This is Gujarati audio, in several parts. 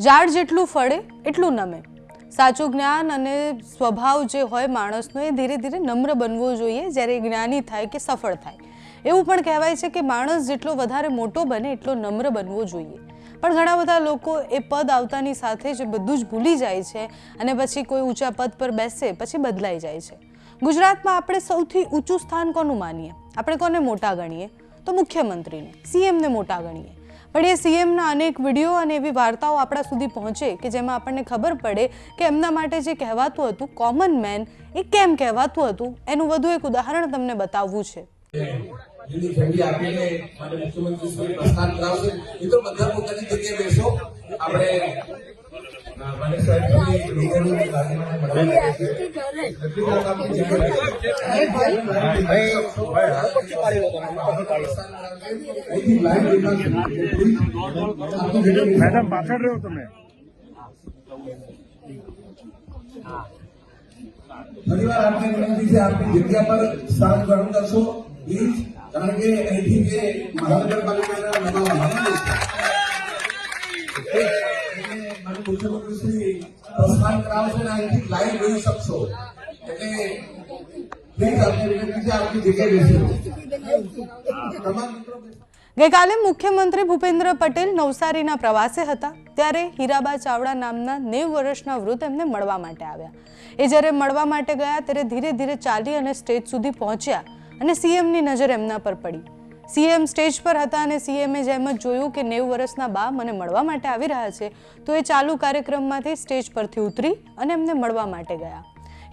ઝાડ જેટલું ફળે, એટલું નમે. સાચું જ્ઞાન અને સ્વભાવ જે હોય માણસનો, એ ધીરે ધીરે નમ્ર બનવો જોઈએ, જ્યારે જ્ઞાની થાય કે સફળ થાય. એવું પણ કહેવાય છે કે માણસ જેટલો વધારે મોટો બને, એટલો નમ્ર બનવો જોઈએ. પણ ઘણા બધા લોકો એ પદ આવતાની સાથે જ બધું જ ભૂલી જાય છે અને પછી કોઈ ઊંચા પદ પર બેસે, પછી બદલાઈ જાય છે. ગુજરાતમાં આપણે સૌથી ઊંચું સ્થાન કોનું માનીએ? આપણે કોને મોટા ગણીએ? તો મુખ્યમંત્રીને, સીએમને મોટા ગણીએ. પણ એ સીએમના અનેક વીડિયો અને એવી વાર્તાઓ આપણા સુધી પહોંચે કે જેમાં આપણને ખબર પડે કે એમના માટે જે કહેવાતું હતું કોમન મેન એ કેમ કહેવાતું હતું? એનું વધુ એક ઉદાહરણ તમને બતાવવું છે. એની ફેમિલી આપીને મારે મુખ્યમંત્રી શ્રી પ્રસ્થાન કરાવશે. મિત્રો બધા પોતાની જગ્યાએ બેસો. આપણે મળવા મેડમ પાછળ રહ્યો તમે. ફરીવાર આપને વિનંતી છે આપની જગ્યા પર સ્થાન ગ્રહણ કરશો. પ્લીઝ. કારણ કે અહીંથી જે મહાનગરપાલિકાના નવા ગઈકાલે મુખ્યમંત્રી ભૂપેન્દ્ર પટેલ નવસારીના પ્રવાસે હતા. ત્યારે હીરાબા ચાવડા નામના નેવ વર્ષના વૃદ્ધ એમને મળવા માટે આવ્યા. એ જ્યારે મળવા માટે ગયા, ત્યારે ધીરે ધીરે ચાલી અને સ્ટેજ સુધી પહોંચ્યા. અને સીએમની નજર એમના પર પડી. સીએમ સ્ટેજ પર હતા અને સીએમએ જેમ જ જોયું કે નેવું વર્ષના બા મને મળવા માટે આવી રહ્યા છે. તો એ ચાલુ કાર્યક્રમમાંથી સ્ટેજ પરથી ઉતરી અને એમને મળવા માટે ગયા.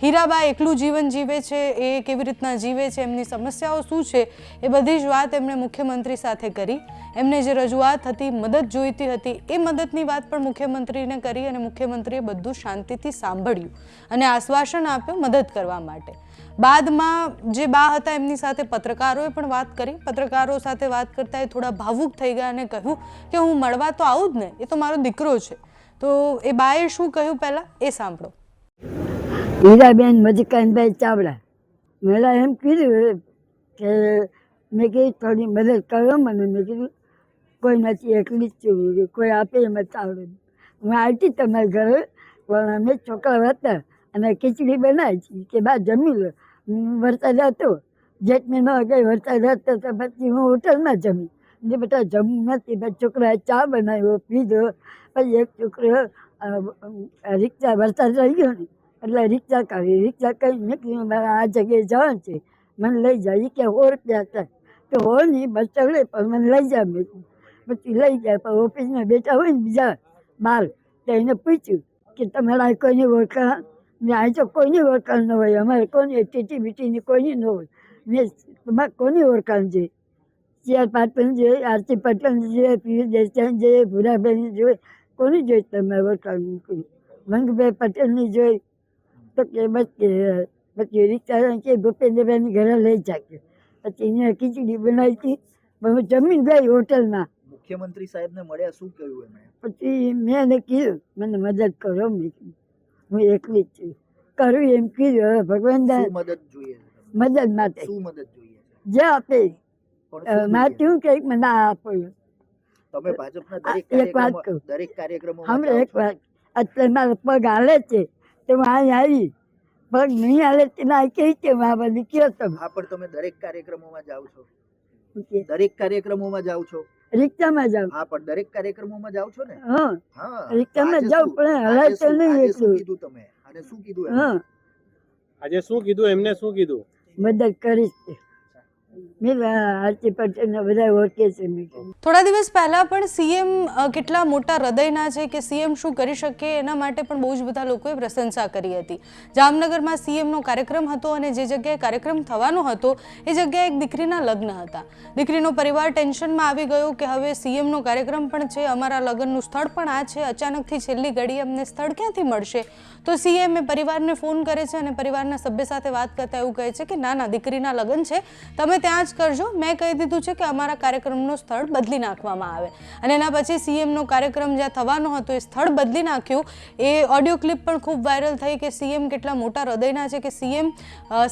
હીરાબા એકલું જીવન જીવે છે, એ કેવી રીતના જીવે છે, એમની સમસ્યાઓ શું છે, એ બધી જ વાત એમણે મુખ્યમંત્રી સાથે કરી. એમને જે રજૂઆત હતી, મદદ જોઈતી હતી, એ મદદની વાત પણ મુખ્યમંત્રીને કરી અને મુખ્યમંત્રીએ બધું શાંતિથી સાંભળ્યું અને આશ્વાસન આપ્યું મદદ કરવા માટે. બાદમાં જે બા હતા, એમની સાથે પત્રકારોએ પણ વાત કરી. પત્રકારો સાથે વાત કરતા એ થોડા ભાવુક થઈ ગયા અને કહ્યું કે હું મળવા તો આવું જ ને, એ તો મારો દીકરો છે. તો એ બાએ શું કહ્યું પહેલાં? એ સાંભળો. હીરાબેન મજકાનભાઈ ચાવડા. મેળા એમ કીધું કે મેં કીધું થોડી મદદ કરો મને. મેં કીધું, કોઈ નથી, એકલી જ છું. કોઈ આપે એમ ચાવડું. હું આવતી તમારા ઘરે, પણ અમે છોકરા હતા અને ખીચડી બનાવી છે કે બા જમી લો. વરસાદ હતો જેઠ મહિનો ન વરસાદ હતો તો પછી હું હોટલમાં જમી. ને બધા જમવું નથી પછી છોકરાએ ચા બનાવ્યો, પીધો. પછી એક છોકરો રિક્ષા વરસાદ રહી ગયો ને. એટલે રિક્ષા કાઢી, રિક્ષા કરી મેં કીધું મારે આ જગ્યાએ જવાનું છે. મને લઈ જાય કે સો રૂપિયા હતા તો હો નહીં, બસ ચડે, પણ મને લઈ જાય મેં. પછી લઈ જાય પણ ઓફિસમાં બેઠા હોય ને બીજા બાર, તો એને પૂછ્યું કે તમારા કોઈની ઓળખા? મેં તો કોઈની ઓળખાણ ન હોય, અમારે કોની ટીટી બીટીની કોઈની ન હોય. મેં તમારે કોની ઓળખાણ છે? સીઆર પાટીલ જોઈએ આરતી પટેલ જોઈએ પિયુષ દેસાઈ જોઈએ ભૂરાબેન જોઈએ કોની જોઈ તમે ઓળખાણ? મંગભાઈ પટેલની જોઈ. તો કે બસ કે પછી રિક્ષા કે ભૂપેન્દ્રભાઈની ઘરે લઈ જાય પછી અહીંયા ખીચડી બનાવી હતી પણ હું જમીન ગઈ હોટલમાં મુખ્યમંત્રી સાહેબને મળ્યા શું કહ્યું એમણે પછી મેં એને કીધું મને મદદ કરો હું એકલી જ છું કરું એમ કીધું હવે ભગવાન મદદ જોઈએ મદદ માટે શું મદદ જોઈએ જે આપે હું મારે જોઈએ? શું કે મને આ આપ્યું તમે ભાજપના દરેક એક વાત કહું. દરેક કાર્યક્રમ હમણાં એક વાત અત્યારે મારો પગ હાલે છે તો હું આવી પણ નહીં હાલે તેના કહી કે મા બધી કયો તમે હા પણ તમે દરેક કાર્યક્રમોમાં જાઓ છો. દરેક કાર્યક્રમોમાં જાઓ છો. રિક્ષામાં જાવ હા પણ દરેક કાર્યક્રમોમાં જાવ છો ને? હા. હા. રિક્ષામાં જાવ પણ હલાય તો શું? નહીં એટલું. કીધું તમે? અને શું કીધું હા. આજે શું કીધું? એમને શું કીધું? મદદ કરીશ. થોડા દિવસ પહેલા પણ સીએમ કેટલા મોટા હૃદયના છે કે સીએમ શું કરી શકે એના માટે પણ બહુ જ બધા લોકોએ પ્રશંસા કરી હતી. જામનગરમાં સીએમનો કાર્યક્રમ હતો અને જે જગ્યાએ કાર્યક્રમ થવાનો હતો, એ જગ્યાએ એક દીકરીના લગ્ન હતા. દીકરીનો પરિવાર ટેન્શનમાં આવી ગયો કે હવે સીએમનો કાર્યક્રમ પણ છે, અમારા લગ્નનું સ્થળ પણ આ છે, અચાનકથી છેલ્લી ઘડી અમને સ્થળ ક્યાંથી મળશે? તો સીએમ એ પરિવારને ફોન કરે છે અને પરિવારના સભ્ય સાથે વાત કરતા એવું કહે છે કે, ના ના, દીકરીના લગ્ન છે, તમે ત્યાં જ કરજો. મેં કહી દીધું છે કે અમારા કાર્યક્રમનું સ્થળ બદલી નાખવામાં આવે. અને એના પછી સીએમનો કાર્યક્રમ જ્યાં થવાનો હતો, એ સ્થળ બદલી નાખ્યું. એ ઓડિયો ક્લિપ પણ ખૂબ વાયરલ થઈ કે સીએમ કેટલા મોટા હૃદયના છે કે સીએમ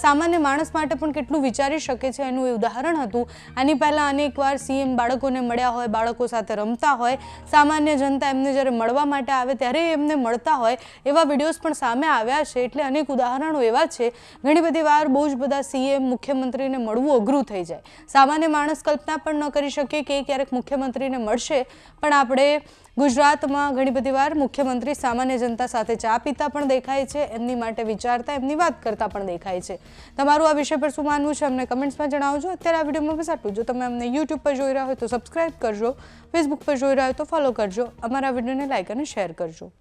સામાન્ય માણસ માટે પણ કેટલું વિચારી શકે છે એનું એ ઉદાહરણ હતું. આની પહેલાં અનેકવાર સીએમ બાળકોને મળ્યા હોય, બાળકો સાથે રમતા હોય. સામાન્ય જનતા એમને જ્યારે મળવા માટે આવે, ત્યારે એમને મળતા હોય. એવા વિડીયોઝ પણ સામે આવ્યા છે. એટલે અનેક ઉદાહરણો એવા છે. ઘણી બધી વાર બહુ જ બધા સીએમ મુખ્યમંત્રીને મળવું અઘરું થઈ જાય. સામાન્ય માણસ કલ્પના પણ ન કરી શકે કે ક્યારેક મુખ્યમંત્રીને મળશે. પણ આપણે ગુજરાતમાં ઘણી બધી વાર મુખ્યમંત્રી સામાન્ય જનતા સાથે ચા પીતા પણ દેખાય છે, એમની માટે વિચારતા, એમની વાત કરતા પણ દેખાય છે. તમારું આ વિષય પર શું માનવું છે, અમને કમેન્ટ્સમાં જણાવજો. અત્યારે આ વિડીયોમાં બસ આટલું જો. તમે અમને યુટ્યુબ પર જોઈ રહ્યા હોય તો સબસ્ક્રાઇબ કરજો ફેસબુક પર જોઈ રહ્યા હોય તો ફોલો કરજો. અમારા વિડીયોને લાઇક અને શેર કરજો.